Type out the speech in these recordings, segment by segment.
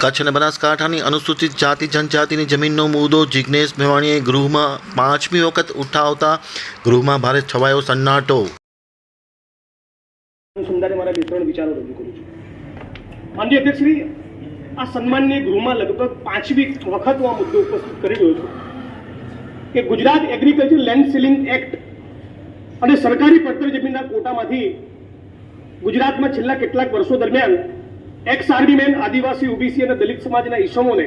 કચ્છ અને બનાસકાંઠાની અનુસૂચિત જાતિ જનજાતિની જમીનનો મુદ્દો જિજ્ઞેશ મેવાણીએ ગૃહમાં પાંચમી વખત ઉઠાવતા ગૃહમાં ભારે છવાયો સન્નાટો. માનનીય અધ્યક્ષશ્રી, આ સન્માનની ગૃહમાં લગભગ પાંચમી વખત હું આ મુદ્દો ઉપસ્થિત કરી રહ્યો છું કે Gujarat agriculture land ceiling act અને સરકારી પડતર જમીનના કોટામાંથી ગુજરાતમાં છેલ્લા કેટલાક વર્ષો દરમિયાન એક્સ આર્મીમેન આદિવાસી, ઓબીસી અને દલિત સમાજના ઈસમોને,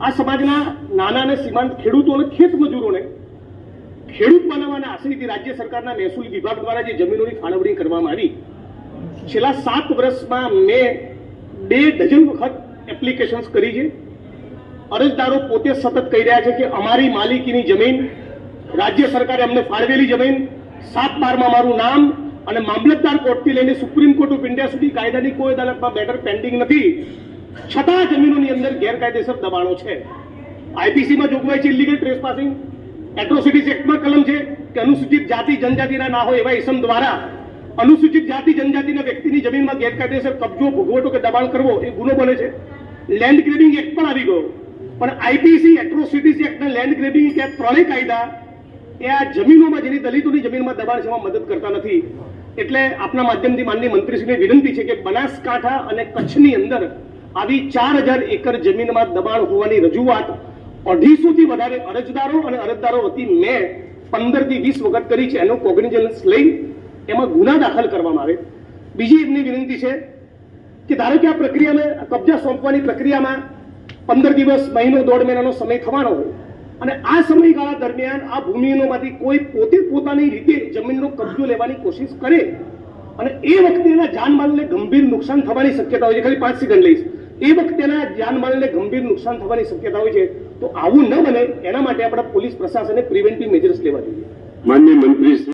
આ સમાજના નાના અને સીમાંત ખેડૂતો અને ખેત મજૂરોને ખેડૂત બનાવવાના આશયથી રાજ્ય સરકારના મહેસૂલ વિભાગ દ્વારા જે જમીનોની ફાળવણી કરવામાં આવી, છેલ્લા સાત વર્ષમાં મેં બે ડઝન વખત એપ્લિકેશન્સ કરી છે. અરજદારો પોતે સતત કહી રહ્યા છે કે અમારી માલિકીની જમીન, રાજ્ય સરકારે અમને ફાળવેલી જમીન, સાત બારમાં મારું નામ અને મામલતદાર કોર્ટથી લઈને સુપ્રીમ કોર્ટ ઓફ ઇન્ડિયા સુધી કાયદાની કોઈ અદાલતમાં બેટર પેન્ડિંગ નથી. છતાં જમીનોની અંદર ગેરકાયદેસર દબાણો છે. આઈપીસીમાં જોગવાઈ છે ઇલીગલ ટ્રેસપાસિંગ એટ્રોસિટીઝ એક્ટમાં કલમ છે કે અનુસૂચિત જાતિ જનજાતિના ના હોય એવા ઇસમ દ્વારા અનુસૂચિત જાતિ જનજાતિના વ્યક્તિની જમીનમાં ગેરકાયદેસર કબજો, ભોગવટો કે દબાણ કરવો એ ગુનો બને છે. લેન્ડ ગ્રેબિંગ એક્ટ પણ આવી ગયો. પણ IPC atrocities act land grabbing કે ત્રણેય કાયદા એ આ જમીનોમાં જેની દલિતોની જમીનમાં દબાણ છે મદદ કરતા નથી. એટલે આપના માધ્યમથી માનની મંત્રીશ્રીને વિનંતી છે કે બનાસકાંઠા અને કચ્છની અંદર આવી ચાર હજાર એકર જમીનમાં દબાણ હોવાની રજૂઆત અઢીસોથી વધારે અરજદારો અને અરજદારો વતી મેં પંદરથી વીસ વખત કરી છે. એનો કોગ્નિજન્સ લઈ એમાં ગુના દાખલ કરવામાં આવે. બીજી એમની વિનંતી છે કે ધારો કે આ પ્રક્રિયામાં કબજા સોંપવાની પ્રક્રિયામાં પંદર દિવસ, મહિનો, દોઢ મહિનાનો સમય થવાનો હોય અને આ સમયગાળા દરમિયાન આ ભૂમિઓમાંથી કોઈ પોતે પોતાની રીતે જમીનનો કબજો લેવાની કોશિશ કરે અને એ વખતે એના જાનમાલને ગંભીર નુકસાન થવાની શક્યતા હોય છે. ખાલી પાંચ સેકન્ડ લઈશ. એ વખતે એના જાનમાલને ગંભીર નુકસાન થવાની શક્યતા હોય છે. તો આવું ન બને. એના માટે આપણા પોલીસ પ્રશાસને પ્રિવેન્ટિવ મેજર્સ લેવા જોઈએ. માન્ય મંત્રી